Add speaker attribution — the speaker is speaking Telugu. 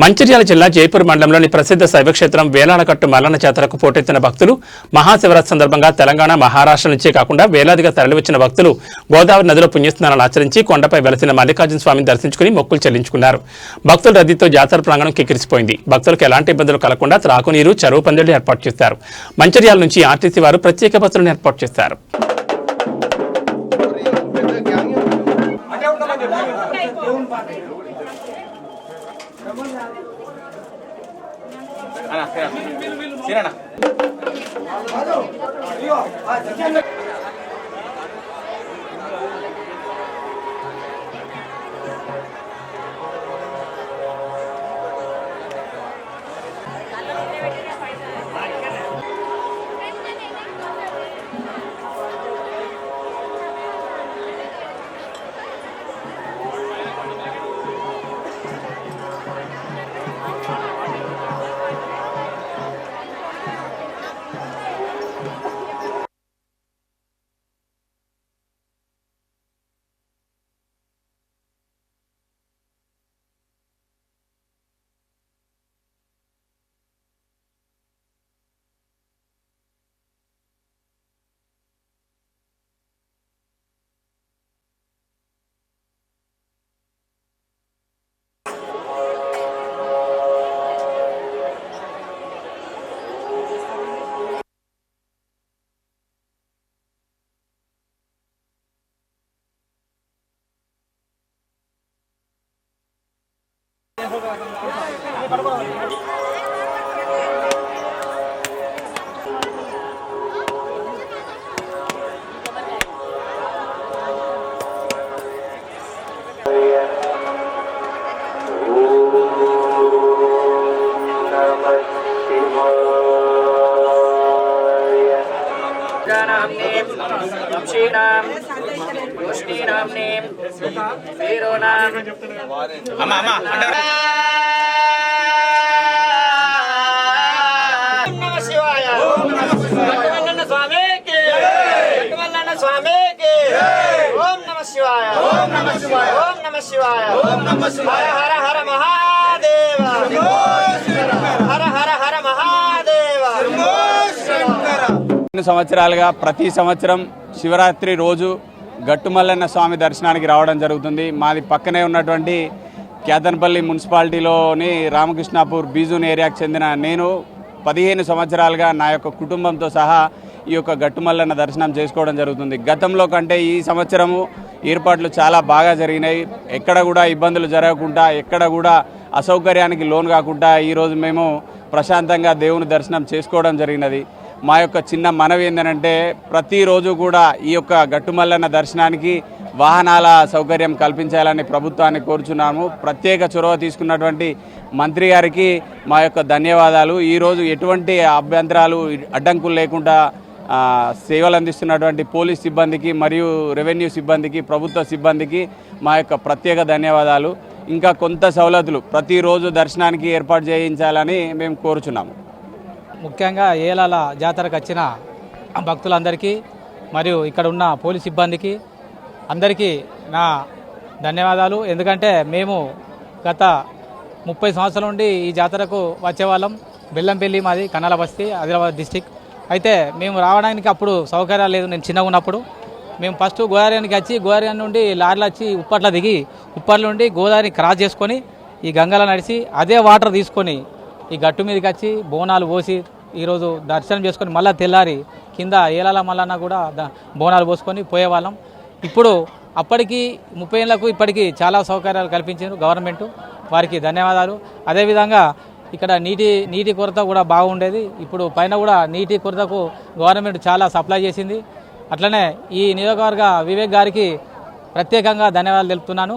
Speaker 1: మంచిర్యాల జిల్లా జైపూర్ మండలంలోని ప్రసిద్ధ శైవక్షేత్రం వేలాడకట్టు మల్లన్న జాతరకు పోటెత్తిన భక్తులు మహాశివరాత్రి సందర్భంగా తెలంగాణ మహారాష్ట్ర నుంచే కాకుండా వేలాదిగా తరలివచ్చిన భక్తులు గోదావరి నదిలో పుణ్యస్నానాలు ఆచరించి కొండపై వెలసిన మల్లికార్జున స్వామిని దర్శించుకుని మొక్కులు చెల్లించుకున్నారు. భక్తుల రద్దీతో జాతర ప్రాంగణం కిక్కిరిసిపోయింది. భక్తులకు ఎలాంటి ఇబ్బందులు కలగకుండా త్రాగునీరు చెరువు పందిళ్ళు ఏర్పాటు చేశారు. మంచిర్యాల నుంచి ఆర్టీసీ వారు ప్రత్యేక బస్సులను ఏర్పాటు చేశారు.
Speaker 2: వంశీనాం ముష్టీనాంనీం
Speaker 3: Om Shri Ram
Speaker 2: Neem, Shri Ram Neem, Veeronam. Amma, Amma, Amma. శివాయ ఓం నమ శివాయ ఓం నమ శివాయ ఓం నమ శివాయ హర హర మహాదేవ. హర హర హర మహాదేవ.
Speaker 3: రెండు సంవత్సరాలుగా ప్రతి సంవత్సరం శివరాత్రి రోజు గట్టుమల్లన్న స్వామి దర్శనానికి రావడం జరుగుతుంది. మాది పక్కనే ఉన్నటువంటి కేతన్పల్లి మున్సిపాలిటీలోని రామకృష్ణాపూర్ బీజూన్ ఏరియాకు చెందిన నేను పదిహేను సంవత్సరాలుగా నా యొక్క కుటుంబంతో సహా ఈ యొక్క గట్టుమల్లన్న దర్శనం చేసుకోవడం జరుగుతుంది. గతంలో కంటే ఈ సంవత్సరము ఏర్పాట్లు చాలా బాగా జరిగినాయి. ఎక్కడ కూడా ఇబ్బందులు జరగకుండా ఎక్కడ కూడా అసౌకర్యానికి లోన్ కాకుండా ఈరోజు మేము ప్రశాంతంగా దేవుని దర్శనం చేసుకోవడం జరిగినది. మా యొక్క చిన్న మనవి ఏంటంటే ప్రతిరోజు కూడా ఈ యొక్క గట్టుమల్లన్న దర్శనానికి వాహనాల సౌకర్యం కల్పించాలని ప్రభుత్వాన్ని కోరుచున్నాము. ప్రత్యేక చొరవ తీసుకున్నటువంటి మంత్రి గారికి మా యొక్క ధన్యవాదాలు. ఈరోజు ఎటువంటి అభ్యంతరాలు అడ్డంకులు లేకుండా సేవలు అందిస్తున్నటువంటి పోలీస్ సిబ్బందికి మరియు రెవెన్యూ సిబ్బందికి ప్రభుత్వ సిబ్బందికి మా యొక్క ప్రత్యేక ధన్యవాదాలు. ఇంకా కొంత సవలతులు ప్రతిరోజు దర్శనానికి ఏర్పాటు చేయించాలని మేము కోరుచున్నాము.
Speaker 4: ముఖ్యంగా ఏలాల జాతరకు వచ్చిన భక్తులందరికీ మరియు ఇక్కడ ఉన్న పోలీస్ సిబ్బందికి అందరికీ నా ధన్యవాదాలు. ఎందుకంటే మేము గత ముప్పై సంవత్సరాల నుండి ఈ జాతరకు వచ్చేవాళ్ళం. బెల్లంపల్లి మాది కన్నాల బస్తీ ఆదిలాబాద్ డిస్టిక్. అయితే మేము రావడానికి అప్పుడు సౌకర్యాలు లేదు. నేను చిన్నగా ఉన్నప్పుడు మేము ఫస్ట్ గోదావరికి వచ్చి గోదావరి నుండి లారీలు వచ్చి ఉప్పట్ల దిగి ఉప్పట్ల నుండి గోదావరిని క్రాస్ చేసుకొని ఈ గంగలో నడిచి అదే వాటర్ తీసుకొని ఈ గట్టు మీదకి వచ్చి బోనాలు పోసి ఈరోజు దర్శనం చేసుకొని మళ్ళీ తెల్లారి కింద ఏలాల మల్లన్న కూడా బోనాలు పోసుకొని పోయేవాళ్ళం. ఇప్పుడు అప్పటికి ముప్పై ఏళ్ళకు ఇప్పటికీ చాలా సౌకర్యాలు కల్పించారు గవర్నమెంట్. వారికి ధన్యవాదాలు. అదేవిధంగా ఇక్కడ నీటి నీటి కొరత కూడా బాగుండేది. ఇప్పుడు పైన కూడా నీటి కొరతకు గవర్నమెంట్ చాలా సప్లై చేసింది. అట్లనే ఈ నియోజకవర్గ వివేక్ గారికి ప్రత్యేకంగా ధన్యవాదాలు తెలుపుతున్నాను.